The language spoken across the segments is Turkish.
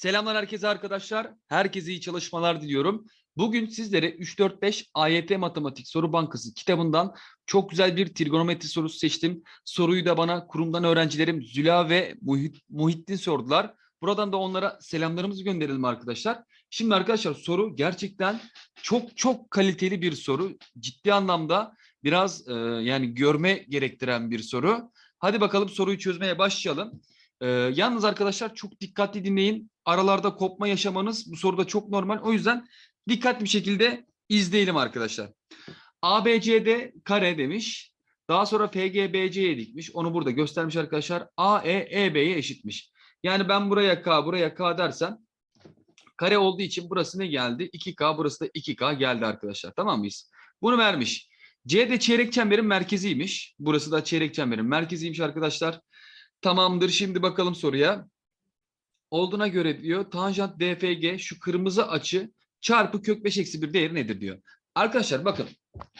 Selamlar herkese arkadaşlar. Herkese iyi çalışmalar diliyorum. Bugün sizlere 3-4-5 AYT Matematik Soru Bankası kitabından çok güzel bir trigonometri sorusu seçtim. Soruyu da bana kurumdan öğrencilerim Züla ve Muhit, Muhittin sordular. Buradan da onlara selamlarımızı gönderelim arkadaşlar. Şimdi arkadaşlar soru gerçekten çok çok kaliteli bir soru. Ciddi anlamda biraz e, yani görme gerektiren bir soru. Hadi bakalım soruyu çözmeye başlayalım. Ee, yalnız arkadaşlar çok dikkatli dinleyin. Aralarda kopma yaşamanız bu soruda çok normal. O yüzden dikkatli bir şekilde izleyelim arkadaşlar. ABCD kare demiş. Daha sonra FGBC'ye dikmiş. Onu burada göstermiş arkadaşlar. AE EB'ye eşitmiş. Yani ben buraya K, buraya K dersem kare olduğu için burası ne geldi? 2K, burası da 2K geldi arkadaşlar. Tamam mıyız? Bunu vermiş. C de çeyrek çemberin merkeziymiş. Burası da çeyrek çemberin merkeziymiş arkadaşlar. Tamamdır. Şimdi bakalım soruya. Olduğuna göre diyor tanjant DFG şu kırmızı açı çarpı kök 5 eksi 1 değeri nedir diyor. Arkadaşlar bakın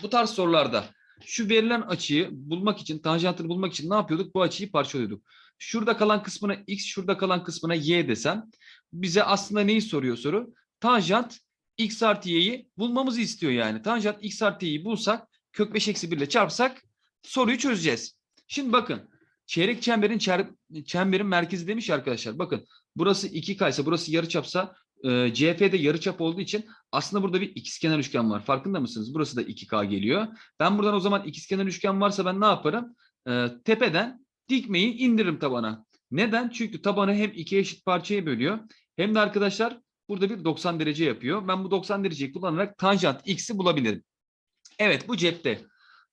bu tarz sorularda şu verilen açıyı bulmak için tanjantını bulmak için ne yapıyorduk? Bu açıyı parçalıyorduk. Şurada kalan kısmına x, şurada kalan kısmına y desem bize aslında neyi soruyor soru? Tanjant x artı y'yi bulmamızı istiyor yani. Tanjant x artı y'yi bulsak kök 5 eksi 1 ile çarpsak soruyu çözeceğiz. Şimdi bakın çeyrek çemberin çer, çemberin merkezi demiş arkadaşlar. Bakın burası 2K ise burası yarıçapsa e, CF'de yarıçap olduğu için aslında burada bir ikizkenar üçgen var. Farkında mısınız? Burası da 2K geliyor. Ben buradan o zaman ikizkenar üçgen varsa ben ne yaparım? E, tepeden dikmeyi indiririm tabana. Neden? Çünkü tabanı hem iki eşit parçaya bölüyor hem de arkadaşlar burada bir 90 derece yapıyor. Ben bu 90 dereceyi kullanarak tanjant x'i bulabilirim. Evet bu cepte.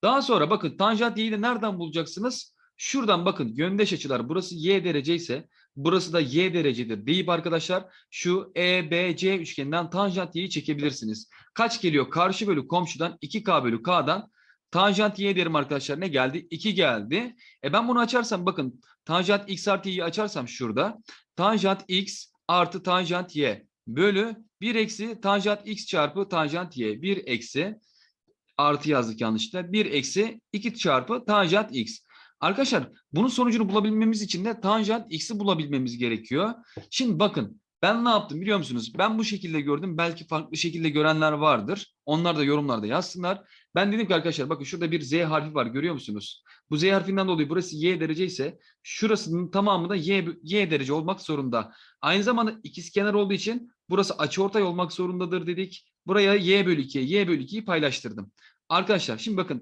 Daha sonra bakın tanjant y'yi de nereden bulacaksınız? Şuradan bakın yöndeş açılar burası y derece ise burası da y derecedir deyip arkadaşlar şu EBC üçgeninden tanjant y'yi çekebilirsiniz. Kaç geliyor? Karşı bölü komşudan 2k bölü k'dan tanjant y derim arkadaşlar ne geldi? 2 geldi. E ben bunu açarsam bakın tanjant x artı y'yi açarsam şurada tanjant x artı tanjant y bölü 1 eksi tanjant x çarpı tanjant y 1 eksi artı yazdık yanlışlıkla 1 eksi 2 çarpı tanjant x. Arkadaşlar bunun sonucunu bulabilmemiz için de tanjant x'i bulabilmemiz gerekiyor. Şimdi bakın ben ne yaptım biliyor musunuz? Ben bu şekilde gördüm. Belki farklı şekilde görenler vardır. Onlar da yorumlarda yazsınlar. Ben dedim ki arkadaşlar bakın şurada bir z harfi var görüyor musunuz? Bu z harfinden dolayı burası y derece ise şurasının tamamı da y, y derece olmak zorunda. Aynı zamanda ikizkenar olduğu için burası açıortay olmak zorundadır dedik. Buraya y bölü 2'ye y bölü 2'yi paylaştırdım. Arkadaşlar şimdi bakın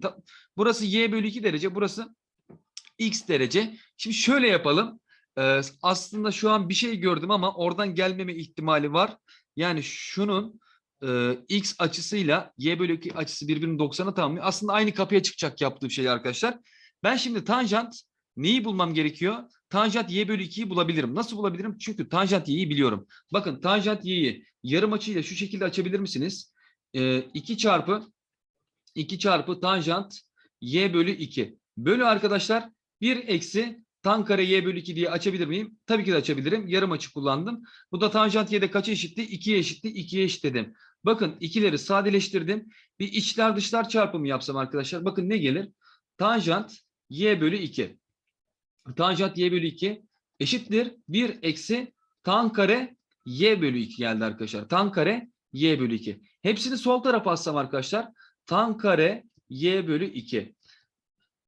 burası y bölü 2 derece burası x derece. Şimdi şöyle yapalım. Ee, aslında şu an bir şey gördüm ama oradan gelmeme ihtimali var. Yani şunun e, x açısıyla y bölü 2 açısı birbirini 90'a tamamlıyor. Aslında aynı kapıya çıkacak yaptığım şey arkadaşlar. Ben şimdi tanjant neyi bulmam gerekiyor? Tanjant y bölü 2'yi bulabilirim. Nasıl bulabilirim? Çünkü tanjant y'yi biliyorum. Bakın tanjant y'yi yarım açıyla şu şekilde açabilir misiniz? Ee, 2 çarpı 2 çarpı tanjant y bölü 2. Bölü arkadaşlar 1 eksi tan kare y bölü 2 diye açabilir miyim? Tabii ki de açabilirim. Yarım açı kullandım. Bu da tanjant y'de kaça eşitti? 2'ye eşitti. 2'ye eşitledim. Bakın ikileri sadeleştirdim. Bir içler dışlar çarpımı yapsam arkadaşlar. Bakın ne gelir? Tanjant y bölü 2. Tanjant y bölü 2 eşittir. 1 eksi tan kare y bölü 2 geldi arkadaşlar. Tan kare y bölü 2. Hepsini sol tarafa atsam arkadaşlar. Tan kare y bölü 2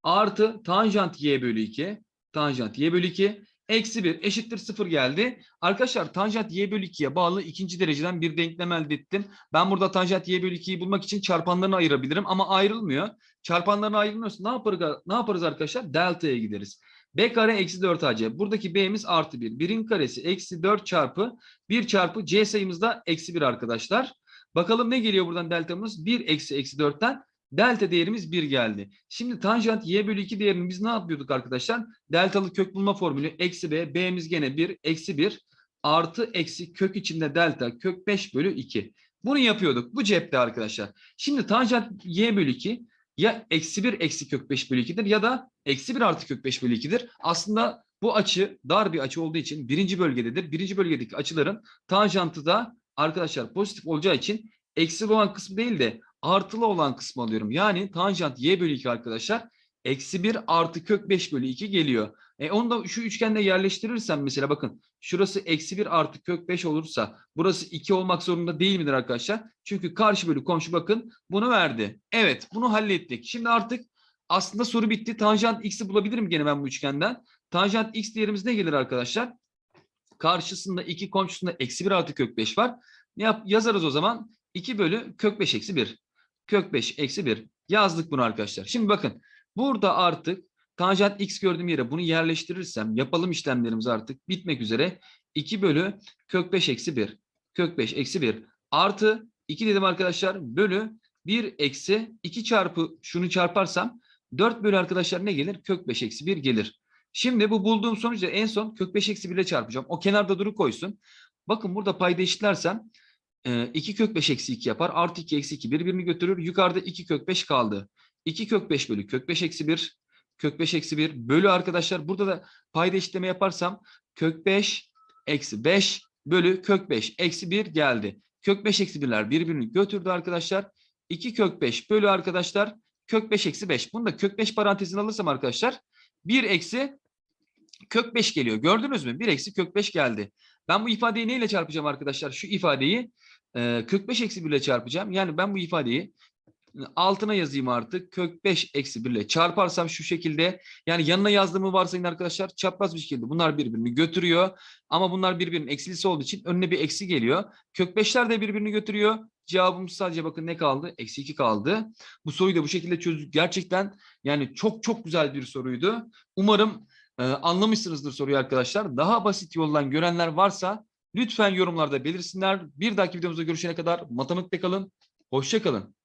artı tanjant y bölü 2 tanjant y bölü 2 eksi 1 eşittir 0 geldi. Arkadaşlar tanjant y bölü 2'ye bağlı ikinci dereceden bir denklem elde ettim. Ben burada tanjant y bölü 2'yi bulmak için çarpanlarını ayırabilirim ama ayrılmıyor. Çarpanlarına ayrılmıyorsa ne yaparız, ne yaparız arkadaşlar? Delta'ya gideriz. B kare eksi 4 AC. Buradaki B'miz artı 1. Birin karesi eksi 4 çarpı 1 çarpı C sayımız da eksi 1 arkadaşlar. Bakalım ne geliyor buradan deltamız? 1 eksi eksi 4'ten delta değerimiz 1 geldi. Şimdi tanjant y bölü 2 değerini biz ne yapıyorduk arkadaşlar? Deltalı kök bulma formülü eksi b, b'miz gene 1, eksi 1 artı eksi kök içinde delta kök 5 bölü 2. Bunu yapıyorduk. Bu cepte arkadaşlar. Şimdi tanjant y bölü 2 ya eksi 1 eksi kök 5 bölü 2'dir ya da eksi 1 artı kök 5 bölü 2'dir. Aslında bu açı dar bir açı olduğu için birinci bölgededir. Birinci bölgedeki açıların tanjantı da arkadaşlar pozitif olacağı için eksi olan kısmı değil de artılı olan kısmı alıyorum. Yani tanjant y bölü 2 arkadaşlar eksi 1 artı kök 5 bölü 2 geliyor. E onu da şu üçgende yerleştirirsem mesela bakın şurası eksi 1 artı kök 5 olursa burası 2 olmak zorunda değil midir arkadaşlar? Çünkü karşı bölü komşu bakın bunu verdi. Evet bunu hallettik. Şimdi artık aslında soru bitti. Tanjant x'i bulabilirim gene ben bu üçgenden. Tanjant x değerimiz ne gelir arkadaşlar? Karşısında 2 komşusunda eksi 1 artı kök 5 var. Ne yap yazarız o zaman? 2 bölü kök 5 eksi 1. Kök 5 eksi 1. Yazdık bunu arkadaşlar. Şimdi bakın burada artık tanjant x gördüğüm yere bunu yerleştirirsem yapalım işlemlerimiz artık bitmek üzere. 2 bölü kök 5 eksi 1. Kök 5 eksi 1 artı 2 dedim arkadaşlar bölü 1 eksi 2 çarpı şunu çarparsam 4 bölü arkadaşlar ne gelir? Kök 5 eksi 1 gelir. Şimdi bu bulduğum sonucu en son kök 5 eksi 1 ile çarpacağım. O kenarda duru koysun. Bakın burada payda eşitlersem 2 kök 5 eksi 2 yapar. Artı 2 eksi 2 birbirini götürür. Yukarıda 2 kök 5 kaldı. 2 kök 5 bölü kök 5 eksi 1. Kök 5 eksi 1 bölü arkadaşlar. Burada da payda eşitleme yaparsam kök 5 eksi 5 bölü kök 5 eksi 1 geldi. Kök 5 eksi 1'ler birbirini götürdü arkadaşlar. 2 kök 5 bölü arkadaşlar kök 5 eksi 5. Bunu da kök 5 parantezine alırsam arkadaşlar 1 eksi kök 5 geliyor. Gördünüz mü? 1 eksi kök 5 geldi. Ben bu ifadeyi neyle çarpacağım arkadaşlar? Şu ifadeyi e, kök 5 eksi 1 ile çarpacağım. Yani ben bu ifadeyi altına yazayım artık. Kök 5 eksi 1 ile çarparsam şu şekilde yani yanına yazdığımı varsayın arkadaşlar çapraz bir şekilde bunlar birbirini götürüyor. Ama bunlar birbirinin eksilisi olduğu için önüne bir eksi geliyor. Kök 5'ler de birbirini götürüyor. Cevabımız sadece bakın ne kaldı? Eksi 2 kaldı. Bu soruyu da bu şekilde çözdük. Gerçekten yani çok çok güzel bir soruydu. Umarım e, anlamışsınızdır soruyu arkadaşlar. Daha basit yoldan görenler varsa lütfen yorumlarda belirsinler. Bir dahaki videomuzda görüşene kadar matematikte kalın. Hoşça kalın.